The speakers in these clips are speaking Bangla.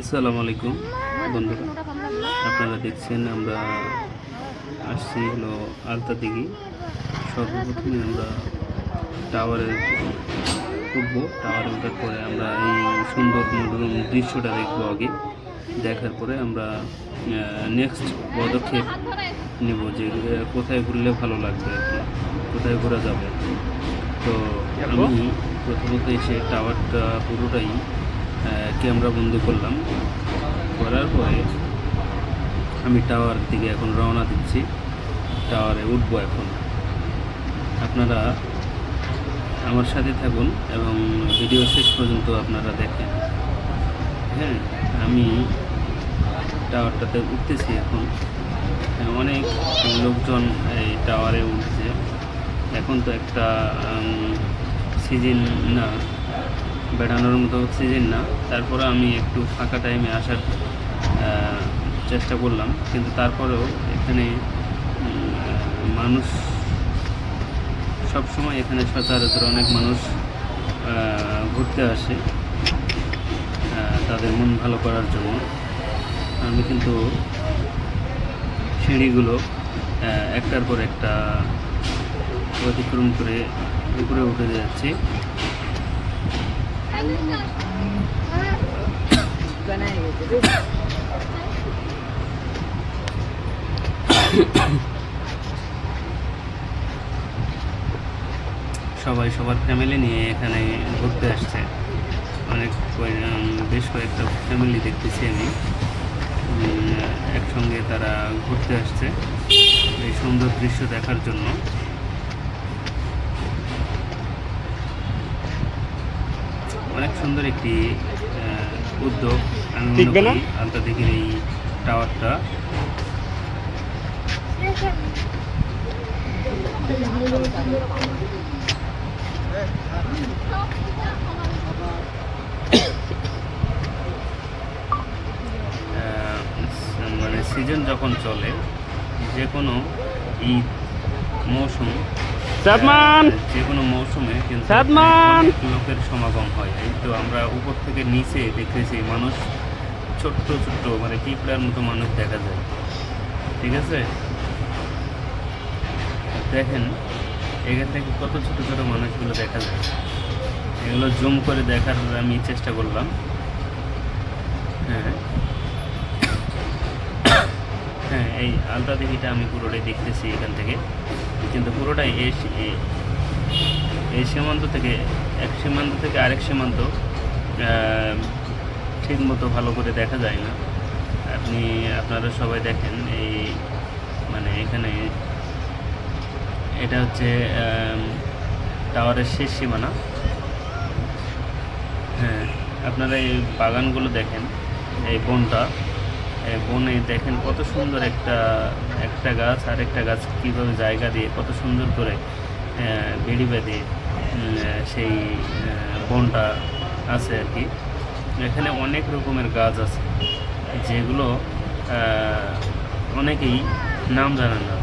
আসসালামু আলাইকুম, বন্ধুরা। আপনারা দেখছেন, আমরা আসছি হলো আলতা দিঘি। সর্বপ্রথমে আমরা টাওয়ারে উঠবো। টাওয়ারে ওঠার পরে আমরা এই সুন্দর মনোরম দৃশ্যটা দেখব আগে। দেখার পরে আমরা নেক্সট পদক্ষেপ নেব যে কোথায় ঘুরলে ভালো লাগবে আর কি, কোথায় ঘোরা যাবে। তো আমি প্রথমত এসে টাওয়ারটা পুরোটাই ক্যামেরা বন্দি করলাম। করার পরে আমি টাওয়ার দিকে এখন রওনা দিচ্ছি। টাওয়ারে উঠবো এখন। আপনারা আমার সাথে থাকুন এবং ভিডিও শেষ পর্যন্ত আপনারা দেখেন। হ্যাঁ আমি টাওয়ারটাতে উঠতেছি এখন। হ্যাঁ, অনেক লোকজন এই টাওয়ারে উঠছে। এখন তো একটা সিজন না বেড়ানোর মতো সিজন না। তারপরে আমি একটু ফাঁকা টাইমে আসার চেষ্টা করলাম। কিন্তু তারপরেও এখানে মানুষ সব সময় এখানে সচরাচর অনেক মানুষ ঘুরতে আসে তাদের মন ভালো করার জন্য। আমি কিন্তু সিঁড়িগুলো একটার পর একটা অতিক্রম করে উপরে উঠে যাচ্ছি। সবাই সবার ফ্যামিলি নিয়ে এখানে ঘুরতে আসছে। অনেক বেশ কয়েকটা ফ্যামিলি দেখতেছি আমি। একসঙ্গে তারা ঘুরতে আসছে। এই সুন্দর দৃশ্য দেখার জন্য। অনেক সুন্দর একটি উদ্যোগ। আমি আন্তর্জাতিকের এই টাওয়ারটা। মানে সিজন যখন চলে যে কোনো ঈদ মৌসুম সাদমান! যে কোনো মৌসুমে কিন্তু সাদমান! লোকের সমাগম হয়। এই তো আমরা উপর থেকে নিচে দেখতেছি মানুষ ছোট্ট ছোট্ট মানে পিঁপড়ার মতো মানুষ দেখা যায়। ঠিক আছে? দেখেন এখান থেকে কত ছোট ছোট মানুষগুলো দেখা যায়। এগুলো জুম করে দেখার আমি চেষ্টা করলাম হ্যাঁ হ্যাঁ এই আলতা দিঘিটা আমি পুরোটাই দেখতেছি এখান থেকে। কিন্তু পুরোটাই এই এই- সীমান্ত থেকে এক সীমান্ত থেকে আরেক সীমান্ত আহ, ঠিক মতো ভালো করে দেখা যায় না। আপনি আপনারা সবাই দেখেন এই মানে এখানে এটা হচ্ছে টাওয়ারের শেষ সীমানা। হ্যাঁ আপনারা এই বাগানগুলো দেখেন এই বনটা। বনে দেখেন কত সুন্দর একটা একটা গাছ আর একটা গাছ কীভাবে জায়গা দিয়ে, কত সুন্দর করে বেড়ি বেঁধে সেই বনটা আছে আর কি। এখানে অনেক রকমের গাছ আছে, যেগুলো অনেকেই নাম জানে না।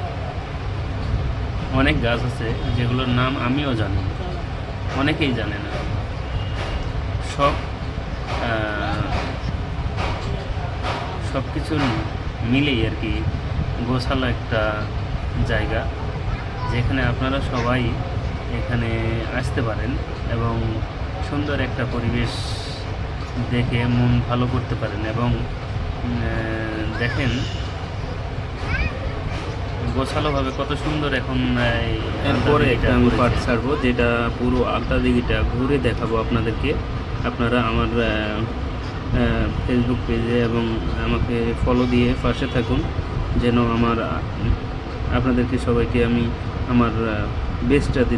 অনেক গাছ আছে যেগুলোর নাম আমিও জানি অনেকেই জানে না। সব সব কিছুর মিলেই আর কি গোছালো একটা জায়গা যেখানে আপনারা সবাই এখানে আসতে পারেন এবং সুন্দর একটা পরিবেশ দেখে মন ভালো করতে পারেন এবং দেখেন গোছালোভাবে কত সুন্দর এখন এরপরে একটা আমি। পার্ট ছাড়বো যেটা পুরো আলতা দিঘিটা ঘুরে দেখাবো আপনাদেরকে আপনারা আমার ফেসবুক পেজে এবং আমাকে ফলো দিয়ে পাশে থাকুন, যেন আমার আপনাদেরকে সবাইকে আমি আমার বেস্টটা দিতে